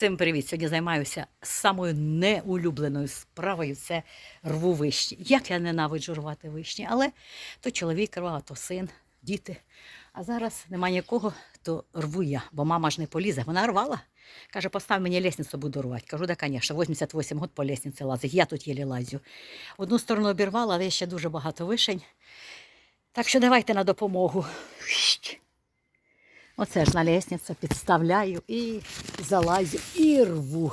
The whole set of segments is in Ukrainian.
Всім привіт! Сьогодні займаюся самою неулюбленою справою це рву вишні. Як я ненавиджу рвати вишні, але то чоловік рвав, то син, діти. А зараз нема нікого, то рву я, бо мама ж не полізе. Вона рвала. Каже, постав мені лестницю, буду рвати. Кажу, да, звісно, 88 років по лестниці лазить. Я тут єлі лазю. Одну сторону обірвала, але ще дуже багато вишень. Так що давайте на допомогу. Оце ж на лестницю підставляю і залазю і рву.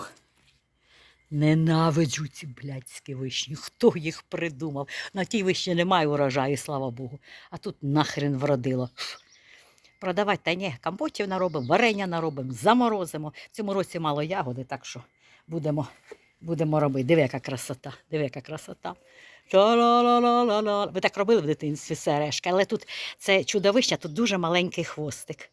Ненавиджу ці блядські вишні. Хто їх придумав? На тій вишні немає урожаю, слава Богу. А тут нахрен вродило. Продавати та ні, компотів наробимо, варення наробимо, заморозимо. В цьому році мало ягоди, так що будемо, будемо робити. Диви, яка красота, диви, яка красота. Ви так робили в дитинстві сережки, але тут це чудовище, тут дуже маленький хвостик.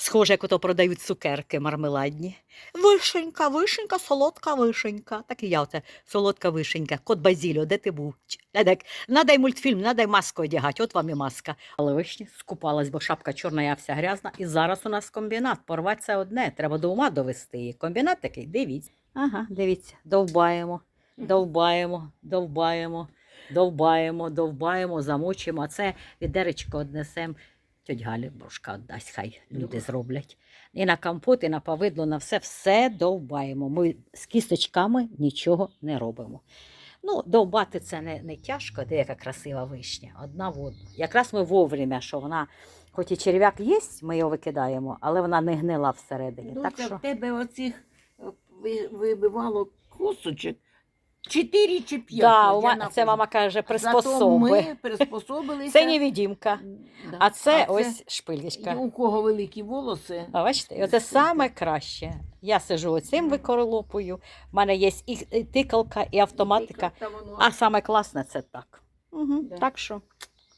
Схоже, як ото продають цукерки мармеладні. Вишенька, вишенька, солодка вишенька. Так і я оце солодка вишенька. Кот Базіліо, де ти був? Ч- надай мультфільм, надай маску одягати, от вам і маска. Але вишні скупалась, бо шапка чорна, я вся грязна. І зараз у нас комбінат. Порвати це одне. Треба до ума довести її. Комбінат такий, дивіться. Ага, дивіться, довбаємо, довбаємо, довбаємо, довбаємо, довбаємо, замочимо. А це відеречко однесемо. Тьоть Галі брошка віддасть, хай люди зроблять. І на компот, і на повидло, на все, все довбаємо. Ми з кісточками нічого не робимо. Ну, довбати це не, не тяжко, де яка красива вишня, одна в одну. Якраз ми вовремя, що вона, хоч і черв'як є, ми його викидаємо, але вона не гнила всередині. Ну, так що... в тебе оцих е, вибивало косточок чотири чи п'ять. Да, у ма- це мама каже, Зато приспособи. ми приспособилися. Це невідімка, Да. а це ось і шпилечка. у кого великі волоси. А бачите, і оце саме краще. Я сижу оцим викорлопую. У мене є і і тикалка, і автоматика. Та воно А саме класне це так. Угу. Да. Так що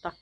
так.